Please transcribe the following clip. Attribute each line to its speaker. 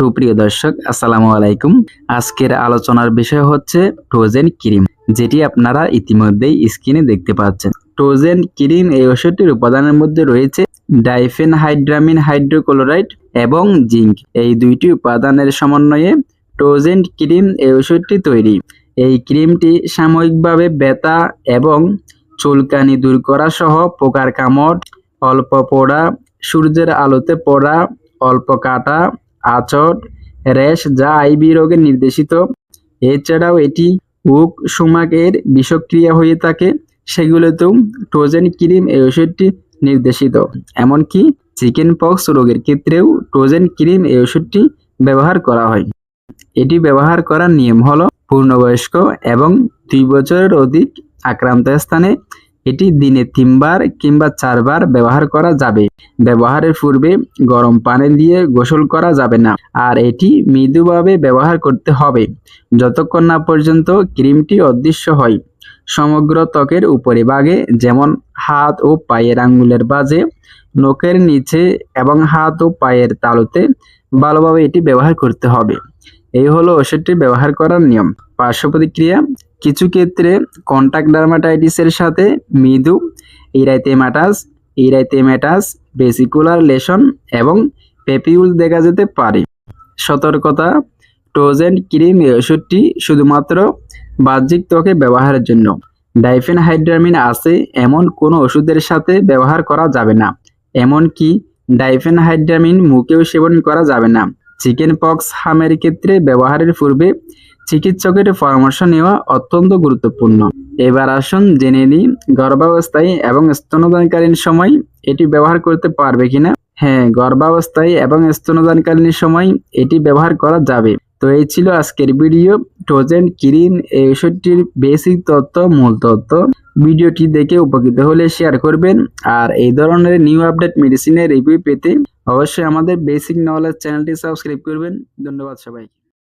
Speaker 1: সুপ্রিয় দর্শক, আসসালামু আলাইকুম। আজকের আলোচনার বিষয় হচ্ছে টোজেন ক্রিম, যেটি আপনারা ইতিমধ্যেই স্ক্রিনে দেখতে পাচ্ছেন। টোজেন ক্রিম এই ওষুধটির উপাদানের মধ্যে রয়েছে ডাইফেন হাইড্রামিন হাইড্রোক্লোরাইড এবং জিঙ্ক। এই দুইটি উপাদানের সমন্বয়ে টোজেন ক্রিম এই ওষুধটি তৈরি। এই ক্রিমটি সাময়িকভাবে ব্যথা এবং চুলকানি দূর করা সহ পোকার কামড়, অল্প পোড়া, সূর্যের আলোতে পড়া, অল্প কাটা আচট র্যাশ যা আইবি রোগে নির্দেশিত। এছাড়াও এটি উক সুমাকের বিষক্রিয়া হয়ে থাকে, সেগুলোতেও টোজেন ক্রিম এই ওষুধটি নির্দেশিত। এমনকি চিকেন পক্স রোগের ক্ষেত্রেও টোজেন ক্রিম এই ওষুধটি ব্যবহার করা হয়। এটি ব্যবহার করার নিয়ম হলো পূর্ণবয়স্ক এবং দুই বছরের অধিক আক্রান্ত স্থানে এটি দিনে তিনবার কিংবা চারবার ব্যবহার করা যাবে। ব্যবহারের পূর্বে গরম পানি দিয়ে গোসল করা যাবে না, আর এটি মৃদুভাবে ব্যবহার করতে হবে। যতক্ষণ না পর্যন্ত ক্রিমটি অদৃশ্য হয়, সমগ্র ত্বকের উপরিভাগে যেমন হাত ও পায়ের আঙ্গুলের বাজে, নখের নিচে এবং হাত ও পায়ের তালুতে ভালোভাবে এটি ব্যবহার করতে হবে। এই হলো ওষুধটি ব্যবহার করার নিয়ম। পার্শ্ব প্রতিক্রিয়া কিছু ক্ষেত্রে কন্টাক্ট ডার্মাটাইটিসের সাথে মৃদু ইরাইতেমাটাস ইরাইতেমেটাস বেসিকুলার লেশন এবং পেপিউল দেখা যেতে পারে। সতর্কতা টোজেন ক্রিম ওষুধটি শুধুমাত্র বাহ্যিক ত্বকে ব্যবহারের জন্য। ডাইফেন হাইড্রামিন আছে, এমন কোনো ওষুধের সাথে ব্যবহার করা যাবে না। এমনকি ডাইফেন হাইড্রামিন মুখেও সেবন করা যাবে না। চিকেন পক্স হামের ক্ষেত্রে ব্যবহারের পূর্বে চিকিৎসকের পরামর্শ নেওয়া অত্যন্ত গুরুত্বপূর্ণ। এবার আসুন জেনে নিই, গর্ভাবস্থায় এবং স্তনদানকালীন সময় এটি ব্যবহার করতে পারবে কিনা? হ্যাঁ গর্ভাবস্থায় এবং স্তনদানকালীন সময় এটি ব্যবহার করা যাবে। তো এই ছিল আজকের ভিডিও। টোজেন কিরিন এই ওষুধটির বেসিক তথ্য মূল তথ্য ভিডিওটি দেখে উপকৃত হলে শেয়ার করবেন। আর এই ধরনের নিউ আপডেট মেডিসিনের রিভিউ পেতে অবশ্যই আমাদের বেসিক নলেজ চ্যানেলটি সাবস্ক্রাইব করবেন। ধন্যবাদ সবাইকে।